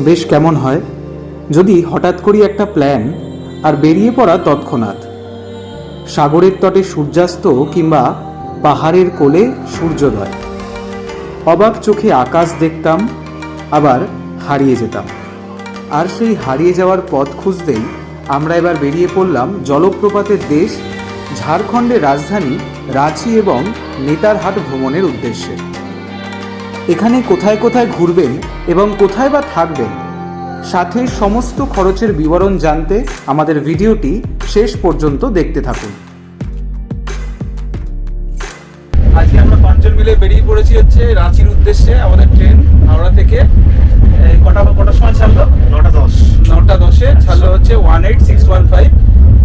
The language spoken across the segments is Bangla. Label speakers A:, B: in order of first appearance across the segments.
A: বেশ কেমন হয়? যদি হঠাৎ করি একটা প্ল্যান আর বেরিয়ে পড়া তৎক্ষণাৎ। সাগরের তটে সূর্যাস্ত কিংবা পাহাড়ের কোলে সূর্যোদয়। অবাক চোখে আকাশ দেখতাম, আবার হারিয়ে যেতাম। আর সেই হারিয়ে যাওয়ার পথ খুঁজতেই আমরা এবার বেরিয়ে পড়লাম জলপ্রপাতের দেশ, ঝাড়খণ্ডের রাজধানী, রাঁচি এবং নেতারহাট ভ্রমণের উদ্দেশ্যে। এখানে কোথায় কোথায় ঘুরবেন এবং কোথায় বা থাকবেন সাথে সমস্ত খরচের বিবরণ জানতে আমাদের ভিডিওটি শেষ পর্যন্ত দেখতে থাকুন। আজকে আমরা পাঁচজন মিলে বেরিয়ে পড়েছি হচ্ছে রাঁচির উদ্দেশ্যে আমাদের ট্রেন হাওড়া থেকে। এই কটা কটার সময় ছাড়লো?
B: নটা দশ।
A: নটা দশে ছাড়লো হচ্ছে one eight six one five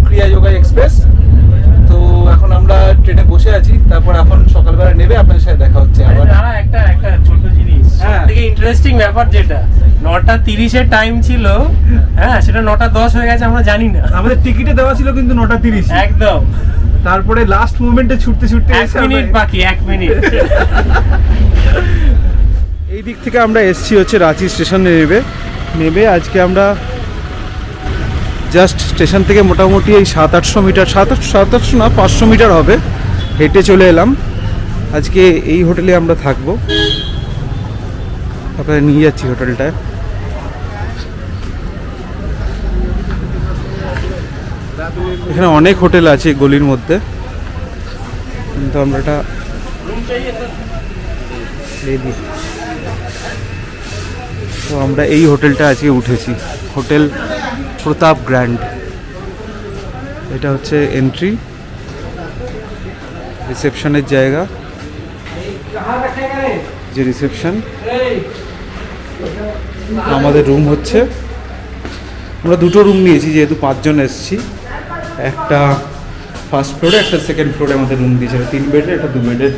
A: Kriya Yoga express. ট্রেনে বসে আছি তারপর এখন সকালবেলা নেবে আপনাদের সাথে দেখা হচ্ছে আবার।
C: দাঁড়া একটা একটা ছোট জিনিস।
A: হ্যাঁ।
C: থেকে ইন্টারেস্টিং ব্যাপার যেটা নটা তিরিশের টাইম ছিল হ্যাঁ। সেটা নটা দশ হয়ে গেছে আমরা জানি না।
B: আমাদের টিকিটে দেওয়া ছিল কিন্তু নটা তিরিশ।
C: একদম।
B: তারপরে লাস্ট মুভমেন্টে ছুটতে ছুটতে
C: এক মিনিট বাকি এক মিনিট
B: এই দিক থেকে আমরা এসছি হচ্ছে রাঁচি স্টেশনে নেবে নেবে আজকে আমরা জাস্ট স্টেশন থেকে মোটামুটি এই সাত আটশো মিটার, সাত আটশো সাত আটশো না, পাঁচশো মিটার হবে। হেঁটে চলে এলাম। আজকে এই হোটেলে আমরা থাকব। আপনাদের নিয়ে যাচ্ছি হোটেলটায় এখানে অনেক হোটেল আছে গলির মধ্যে। কিন্তু আমরা এটা তো আমরা এই হোটেলটা আজকে উঠেছি। Hotel Pratap grand. এটা হচ্ছে এন্ট্রি রিসেপশনের জায়গা। যে রিসেপশন আমাদের রুম হচ্ছে। আমরা দুটো রুম নিয়েছি, যেহেতু পাঁচজন এসেছি। একটা ফার্স্ট ফ্লোরে একটা সেকেন্ড ফ্লোরে আমাদের রুম দিয়েছে। তিন বেডের একটা দু বেডের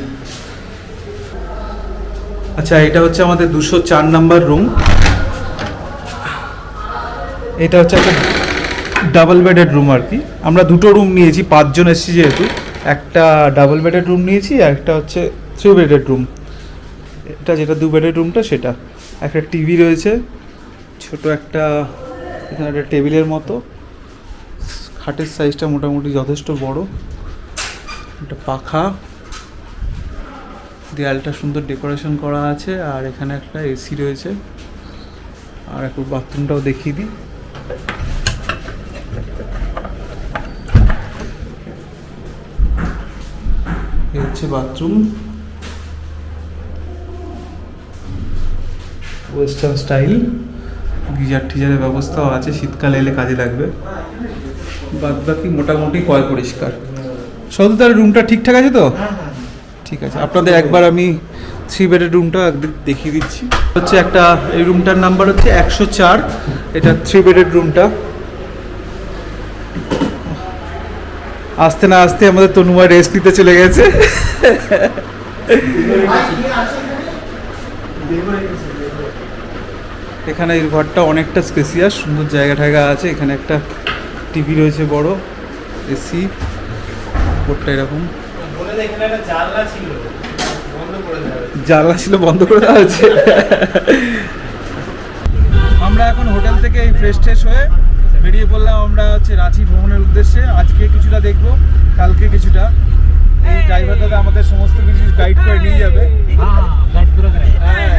B: আচ্ছা এটা হচ্ছে আমাদের দুশো চার নাম্বার রুম এটা হচ্ছে একটা ডাবল বেডেড রুম আর কি। আমরা দুটো রুম নিয়েছি, পাঁচজন এসেছি যেহেতু। একটা ডাবল বেডেড রুম নিয়েছি আর একটা হচ্ছে থ্রি বেডেড রুম এটা যেটা দু বেডেড রুমটা সেটা। একটা টিভি রয়েছে, ছোট একটা, এখানে একটা টেবিলের মতো। খাটের সাইজটা মোটামুটি যথেষ্ট বড়। একটা পাখা। দেয়ালটা সুন্দর ডেকোরেশন করা আছে আর এখানে একটা এসি রয়েছে। আর একটু বাথরুমটাও দেখিয়ে দিই। হচ্ছে বাথরুম। ওয়েস্টার্ন স্টাইল গিজার টিজারের ব্যবস্থাও আছে শীতকালে এলে কাজে লাগবে। বাদ বাকি মোটামুটি কয় পরিষ্কার? সদুতার রুমটা ঠিকঠাক আছে তো? ঠিক আছে আপনাদের একবার আমি থ্রি বেডের রুমটা একদিন দেখিয়ে দিচ্ছি। হচ্ছে একটা এই রুমটার নাম্বার হচ্ছে একশো চার এটা থ্রি বেডের রুমটা আসতে না আসতে আমাদের তনুমা রেস্ট নিতে চলে গেছে। এখানে এই ঘরটা অনেকটা স্পেসিয়াস সুন্দর জায়গা টায়গা আছে। এখানে একটা টিভি রয়েছে বড় এসি উপরটা এরকম।
C: জানলা ছিল, বন্ধ করে দেওয়া
B: জানলা ছিল বন্ধ করে দেওয়া হয়েছে। আমরা এখন হোটেল থেকে এই ফ্রেশ ট্রেশ হয়ে বেরিয়ে পড়লাম আমরা হচ্ছে রাঁচি ভ্রমণের উদ্দেশ্যে। আজকে কিছুটা দেখব কালকে কিছুটা। এই ড্রাইভার দাদা আমাদের সমস্ত কিছু গাইড করে নিয়ে যাবে। হ্যাঁ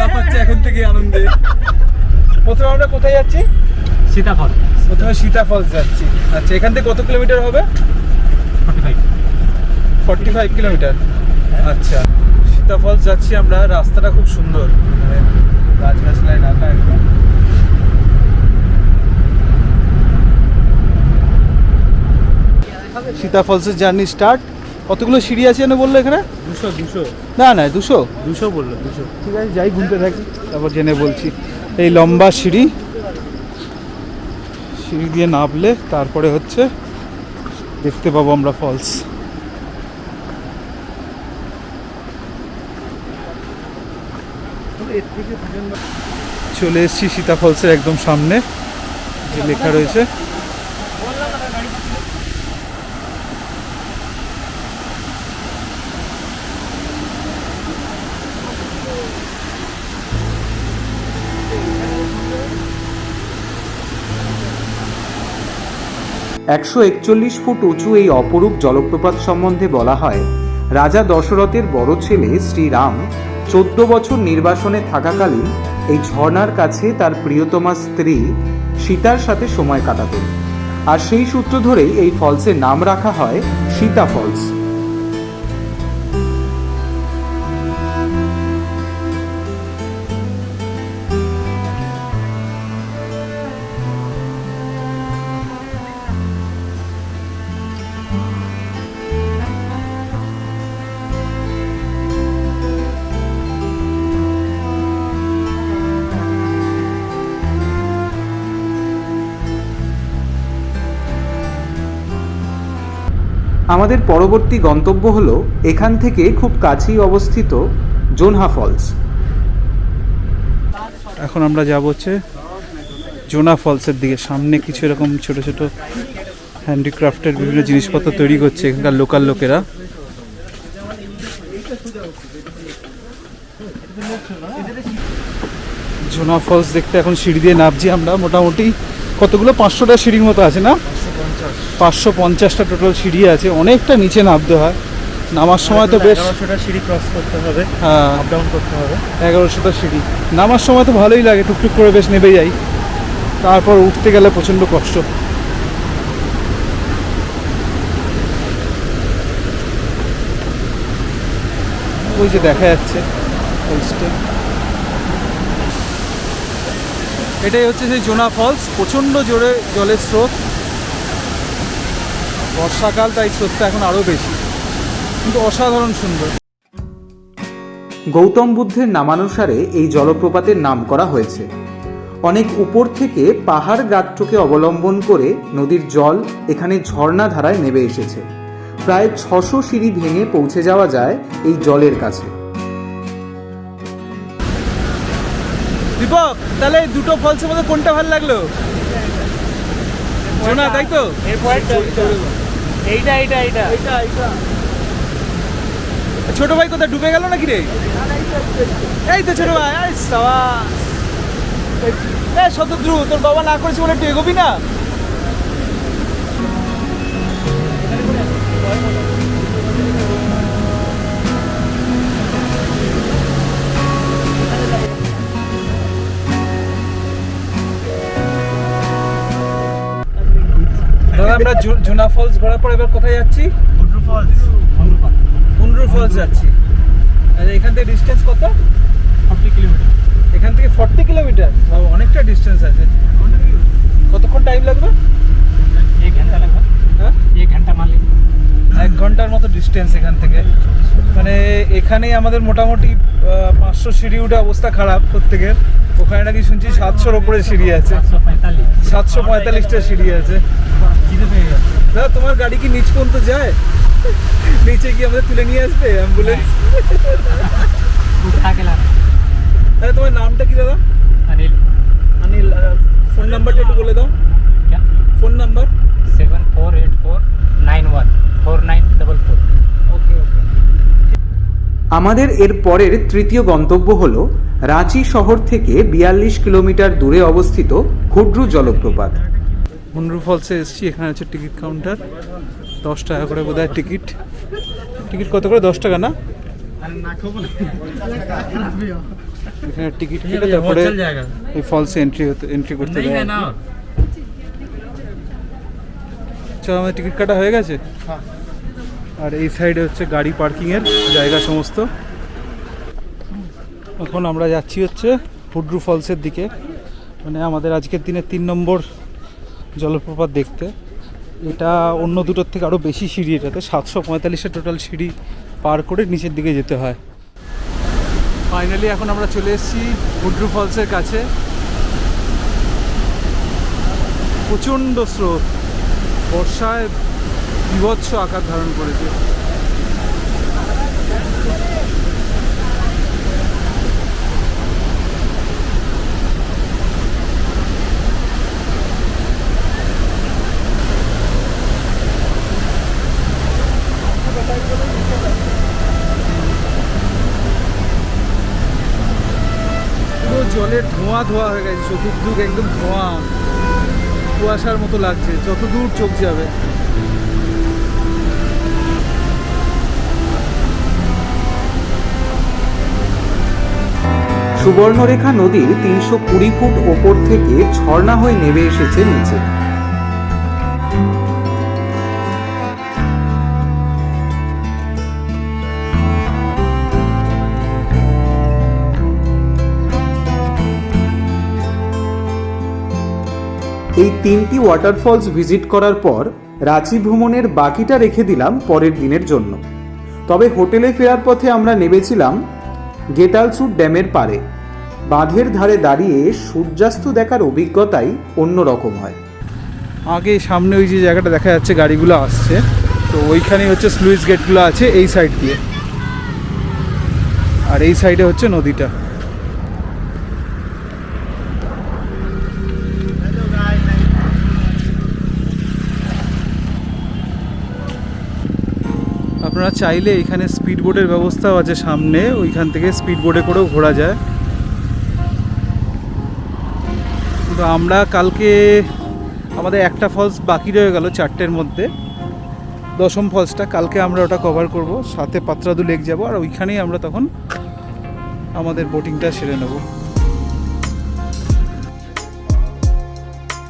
B: লাফাচ্ছে এখন থেকে আনন্দে। প্রথমে আমরা কোথায় যাচ্ছি?
C: সীতাফল।
B: প্রথমে সীতা ফলস যাচ্ছি। আচ্ছা এখান থেকে কত কিলোমিটার হবে? Forty five kilometre. আচ্ছা সীতা ফলস যাচ্ছি আমরা। রাস্তাটা খুব সুন্দর। মানে গাছ গাছলায় ঢাকা একদম। সীতা ফলসের জার্নি স্টার্ট কতগুলো সিঁড়ি আছে যেন বলল এখানে?
C: দুশো দুশো।
B: না না দুশো?
C: দুশো বলল দুশো।
B: ঠিক আছে যাই ঘুরতে থাকি তারপর জেনে বলছি। এই লম্বা সিঁড়ি সিঁড়ি দিয়ে নামলে তারপরে হচ্ছে দেখতে পাবো আমরা ফলস চলে এসেছি সীতা ফলসের একদম সামনে যে লেখা রয়েছে।
A: একশো একচল্লিশ ফুট উঁচু এই অপরূপ জলপ্রপাত সম্বন্ধে বলা হয়। রাজা দশরথের বড় ছেলে শ্রীরাম চোদ্দ বছর নির্বাসনে থাকাকালীন এই ঝর্ণার কাছে তার প্রিয়তমা স্ত্রী সীতার সাথে সময় কাটাতেন। আর সেই সূত্র ধরেই এই ফলসের নাম রাখা হয় সীতা ফলস। আমাদের পরবর্তী গন্তব্য হল এখান থেকে খুব কাছেই অবস্থিত জোনহা ফলস।
B: এখন আমরা যাব হচ্ছে জোনা ফলসের দিকে। সামনে কিছু এরকম ছোট ছোট হ্যান্ডিক্রাফটের বিভিন্ন জিনিসপত্র তৈরি করছে এখানকার লোকাল লোকেরা। জোনা ফলস দেখতে এখন সিঁড়ি দিয়ে নামছি আমরা। মোটামুটি কতগুলো? পাঁচশোটা সিঁড়ির মতো আছে না? পাঁচশো পঞ্চাশটা টোটাল সিঁড়ি আছে অনেকটা নিচে নামতে হয়। নামার সময় তো বেশ
D: এগারোশোটা সিঁড়ি ক্রস করতে হবে
B: হ্যাঁ।
D: আপ ডাউন করতে হবে।
B: এগারোশোটা সিঁড়ি। নামার সময় তো ভালোই লাগে টুকটুক করে বেশ নেবে যাই। তারপর উঠতে গেলে প্রচণ্ড কষ্ট। ওই যে দেখা যাচ্ছে এটাই হচ্ছে সেই জোনা ফলস প্রচণ্ড জোরে জলের স্রোত। বর্ষাকাল তাই স্রোতটা এখন আরও বেশি। কিন্তু অসাধারণ সুন্দর।
A: গৌতম বুদ্ধের নামানুসারে এই জলপ্রপাতের নাম করা হয়েছে। অনেক উপর থেকে পাহাড় গাত্রকে অবলম্বন করে নদীর জল এখানে ঝর্ণা ধারায় নেমে এসেছে। প্রায় ছশো সিঁড়ি ভেঙে পৌঁছে যাওয়া যায় এই জলের কাছে।
B: দীপক তাহলে দুটো ফলসের মধ্যে কোনটা ভালো লাগল? জোনা তাই তো?
C: এরপরে এইটা এইটা। এইটা এইটা।
B: ছোট ভাই কোথায় ডুবে গেল নাকি রে? এই তো ছোট ভাই এই সাবাস। এই শতদ্রু তোর বাবা না করেছে বলে তুই এগোবি না? আমরা জুনা ফলস ঘোরার পর এবার কোথায় যাচ্ছি?
D: মুন্ডু ফলস।
B: কুন্ডুর ফলস যাচ্ছি। আর এখান থেকে ডিস্টেন্স কত?
D: Forty kilometre.
B: এখান থেকে ফর্টি কিলোমিটার? অনেকটা ডিস্টেন্স আছে। কতক্ষণ টাইম লাগবে?
D: এক ঘণ্টা লাগবে।
B: হ্যাঁ?
D: এক ঘণ্টা লি
B: এক ঘণ্টার মতো ডিস্টেন্স এখান থেকে। মানে এখানেই আমাদের মোটামুটি পাঁচশো সিঁড়ি উঠে অবস্থা খারাপ প্রত্যেকের। ওখানে নাকি শুনছি সাতশোর ওপরে সিঁড়ি আছে।
D: সাতশো
B: পঁয়তাল্লিশটা সিঁড়ি আছে। দাদা তোমার গাড়ি কি নিচ পর্যন্ত যায়? নিচে কি আমাদের তুলে নিয়ে আসবে অ্যাম্বুলেন্স দাদা তোমার নামটা কি দাদা?
D: অনিল
B: অনিল ফোন নাম্বারটা একটু বলে দাও। ফোন নাম্বার
A: আমাদের এর পরের তৃতীয় গন্তব্য হল রাঁচি শহর থেকে বিয়াল্লিশ কিলোমিটার দূরে অবস্থিত হুড্রু জলপ্রপাত।
B: মুন্ডু ফলসে এসেছি এখানে হচ্ছে টিকিট কাউন্টার দশ টাকা করে বোধহয় টিকিট। টিকিট কত করে? দশ টাকা না? এখানে টিকিট কেটে তারপরে এই ফলসে এন্ট্রি হতে এন্ট্রি করতে দেয় চলো আমাদের টিকিট কাটা হয়ে গেছে? আর এই সাইডে হচ্ছে গাড়ি পার্কিংয়ের জায়গা সমস্ত। এখন আমরা যাচ্ছি হচ্ছে হুড্রু ফলসের দিকে। মানে আমাদের আজকের দিনে তিন নম্বর জলপ্রপাত দেখতে। এটা অন্য দুটোর থেকে আরও বেশি সিঁড়ি এটাতে। সাতশো পঁয়তাল্লিশটা টোটাল সিঁড়ি পার করে নিচের দিকে যেতে হয়। ফাইনালি এখন আমরা চলে এসেছি হুড্রু ফলসের কাছে। প্রচণ্ড স্রোত। বর্ষায় বিভৎস আকার ধারণ করেছে। জলের ধোঁয়া ধোঁয়া হয়ে গেছে চতুর্দিক একদম ধোঁয়া। কুয়াশার মতো লাগছে যত দূর চোখ যাবে।
A: সুবর্ণরেখা নদীর তিনশো কুড়ি ফুট ওপর থেকে ঝর্ণা হয়ে নেমে এসেছে নিচে। এই তিনটি ওয়াটারফলস ভিজিট করার পর রাঁচি ভ্রমণের বাকিটা রেখে দিলাম পরের দিনের জন্য। তবে হোটেলে ফেরার পথে আমরা নেমেছিলাম গেটালসুট ড্যামের পারে বাঁধের ধারে দাঁড়িয়ে সূর্যাস্ত দেখার অভিজ্ঞতাই অন্যরকম হয়।
B: আগে সামনে ওই যে জায়গাটা দেখা যাচ্ছে, গাড়িগুলো আসছে। তো ওইখানে হচ্ছে স্লুইস গেটগুলো আছে এই সাইড দিয়ে। আর এই সাইডে হচ্ছে নদীটা। আপনারা চাইলে এখানে স্পিড বোটের ব্যবস্থাও আছে সামনে, ওইখান থেকে স্পিড বোটে করেও ঘোরা যায়। কিন্তু আমরা কালকে আমাদের একটা ফলস বাকি রয়ে গেল চারটের মধ্যে। দশম ফলসটা কালকে আমরা ওটা কভার করব, সাথে পাত্রাদু লেক যাব, আর ওইখানেই আমরা তখন আমাদের বোটিংটা সেরে নেব।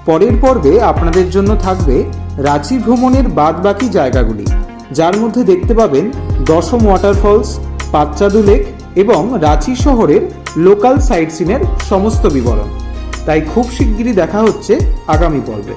A: পরের পর্বে আপনাদের জন্য থাকবে রাঁচি ভ্রমণের বাদবাকি জায়গাগুলি। যার মধ্যে দেখতে পাবেন দশম ওয়াটারফলস পাচ্চাদু লেক এবং রাঁচি শহরের লোকাল সাইট সিনের সমস্ত বিবরণ। তাই খুব শিগগিরই দেখা হচ্ছে আগামী পর্বে।